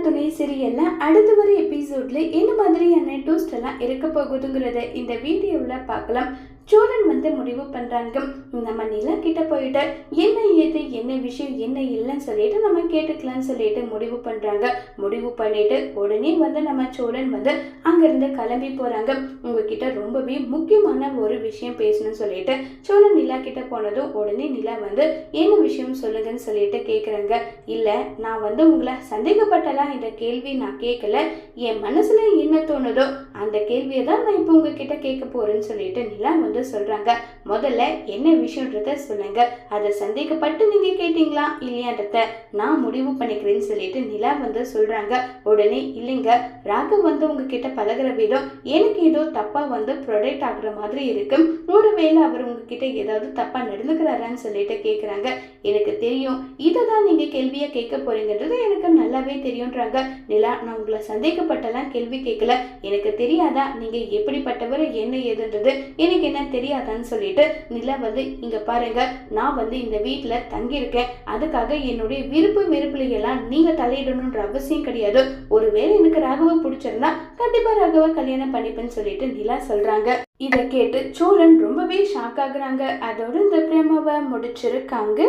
துணை சிறியல்ல அடுத்த வர எபிசோட்ல என்ன மாதிரியான டூஸ்ட் எல்லாம் இருக்க போகுதுங்கிறத இந்த வீடியோவில் பார்க்கலாம். சோழன் வந்து முடிவு பண்றாங்க. நம்ம நிலா கிட்ட போயிட்டு என்ன ஏது என்ன விஷயம் என்ன இல்லைன்னு சொல்லிட்டு நம்ம கேட்டுக்கலாம்னு சொல்லிட்டு முடிவு பண்றாங்க. முடிவு பண்ணிட்டு உடனே வந்து நம்ம சோழன் வந்து அங்கிருந்து கிளம்பி போறாங்க. உங்ககிட்ட ரொம்பவே முக்கியமான ஒரு விஷயம் பேசணும்னு சொல்லிட்டு சோழன் நிலா கிட்ட போனதும் உடனே நிலா வந்து என்ன விஷயம் சொல்லுங்கன்னு சொல்லிட்டு கேக்குறாங்க. இல்ல நான் வந்து உங்களை சந்தேகப்பட்டலாம் என்ற கேள்வி நான் கேட்கல என் மனசுல என்ன தோணுதோ அந்த கேள்வியை தான் நான் இப்போ உங்ககிட்ட கேட்க போறேன்னு சொல்லிட்டு நிலா வந்து சொல்றாங்க. முதல்ல என்ன விஷயன்றத சொல்லுங்க. அதை சந்தேகப்பட்டு நீங்க கேட்டீங்களா இல்லையான்றத நான் முடிவு பண்ணிக்கிறேன்னு சொல்லிட்டு நிலா வந்து சொல்றாங்க. உடனே இல்லைங்க ராகம் வந்து உங்ககிட்ட பழகுற விதம் எனக்கு ஏதோ தப்பா வந்து ப்ரொடெக்ட் ஆகுற மாதிரி இருக்கு. ஒருவேளை அவர் உங்ககிட்ட ஏதாவது தப்பா நடந்துக்கிறாரான்னு சொல்லிட்டு கேட்குறாங்க எனக்கு தெரியும் இதை தான் நீங்க கேள்வியை கேட்க போறீங்கன்றது எனக்கு நல்லாவே தெரியும்ன்றாங்க. நிலா நான் உங்களை சந்தேகப்பட்ட சந்தேகப்பட்டெல்லாம் கேள்வி கேட்கல. எனக்கு தெரியாதா? நீங்க எப்படிப்பட்டவர்? என்ன ஏதுன்றது எனக்கு என்ன தெரியாதான்னு சொல்லிட்டு நிலா வந்து இங்க பாருங்க நான் வந்து இந்த வீட்டுல தங்கியிருக்கேன். அதுக்காக என்னுடைய விருப்பு வெறுப்புல எல்லாம் நீங்க தலையிடணுன்ற அவசியம் கிடையாது. ஒருவேளை எனக்கு ராகவ பிடிச்சிருந்தா கண்டிப்பா ராகவ கல்யாணம் பண்ணிப்பேன்னு சொல்லிட்டு நிலா சொல்றாங்க. இதை கேட்டு சோழன் ரொம்பவே ஷாக் ஆகுறாங்க. அதோட இந்த பிரேமாவை முடிச்சிருக்காங்க.